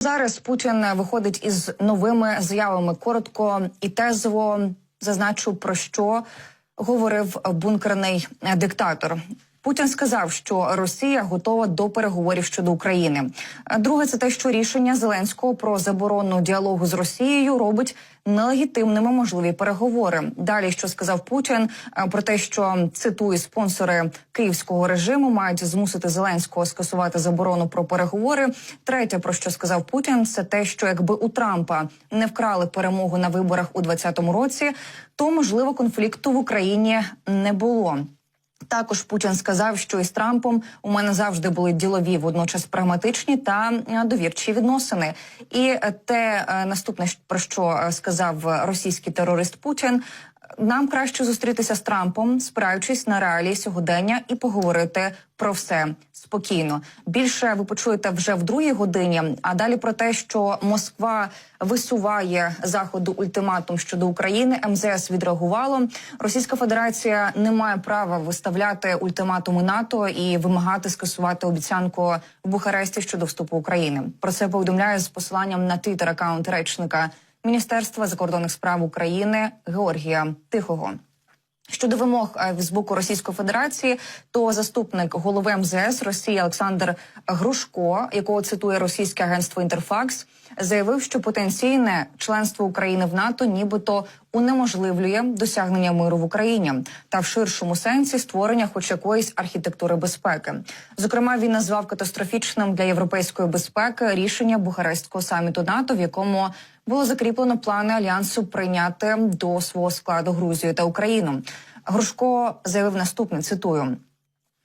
Зараз Путін виходить із новими заявами. Коротко і тезово зазначу про що говорив бункерний диктатор. Путін сказав, що Росія готова до переговорів щодо України. Друге, це те, що рішення Зеленського про заборону діалогу з Росією робить нелегітимними можливі переговори. Далі що сказав Путін про те, що цитую спонсори київського режиму мають змусити Зеленського скасувати заборону про переговори. Третє, про що сказав Путін, це те, що якби у Трампа не вкрали перемогу на виборах у 2020 році, то можливо конфлікту в Україні не було. Також Путін сказав, що із Трампом у мене завжди були ділові, водночас прагматичні та довірчі відносини. І те наступне про що сказав російський терорист Путін. Нам краще зустрітися з Трампом, спираючись на реалії сьогодення, і поговорити про все спокійно. Більше ви почуєте вже в другій годині. А далі про те, що Москва висуває заходу ультиматум щодо України. МЗС відреагувало. Російська Федерація не має права виставляти ультиматуми НАТО і вимагати скасувати обіцянку в Бухаресті щодо вступу України. Про це повідомляє з посиланням на твіттер аккаунт речника. Міністерства закордонних справ України Георгія Тихого. Щодо вимог з боку Російської Федерації, то заступник голови МЗС Росії Олександр Грушко, якого цитує російське агентство Інтерфакс, заявив, що потенційне членство України в НАТО, нібито унеможливлює досягнення миру в Україні та в ширшому сенсі створення, хоч якоїсь архітектури безпеки. Зокрема, він назвав катастрофічним для європейської безпеки рішення Бухарестського саміту НАТО, в якому було закріплено плани альянсу прийняти до свого складу Грузію та Україну. Грушко заявив наступне: цитую.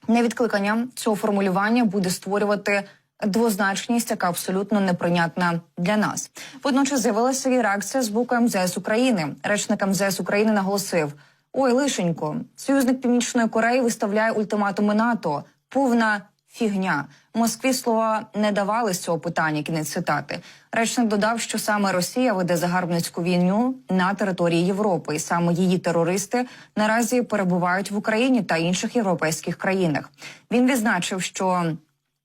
Невідкликання цього формулювання буде створювати двозначність, яка абсолютно неприйнятна для нас. Водночас з'явилася і реакція з боку МЗС України. Речник МЗС України наголосив: ой, лишенько, союзник Північної Кореї виставляє ультиматуми НАТО. Повна фігня. Москві слова не давали з цього питання. Кінець цитати. Речник додав, що саме Росія веде загарбницьку війну на території Європи, і саме її терористи наразі перебувають в Україні та інших європейських країнах. Він відзначив, що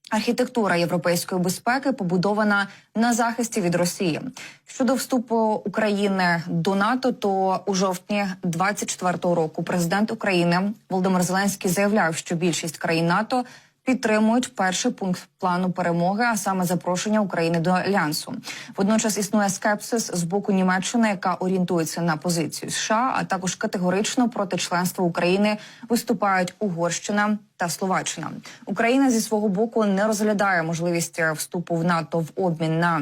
Архітектура європейської безпеки побудована на захисті від Росії щодо вступу України до НАТО. То у жовтні 24-го року президент України Володимир Зеленський заявляв, що більшість країн НАТО підтримують перший пункт плану перемоги, а саме запрошення України до альянсу. Водночас існує скепсис з боку Німеччини, яка орієнтується на позицію США, а також категорично проти членства України виступають Угорщина та Словаччина. Україна зі свого боку не розглядає можливість вступу в НАТО в обмін на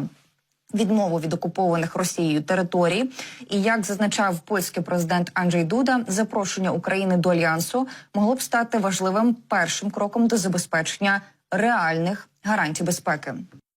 Відмову від окупованих Росією територій, і як зазначав польський президент Анджей Дуда, запрошення України до альянсу могло б стати важливим першим кроком до забезпечення реальних гарантій безпеки.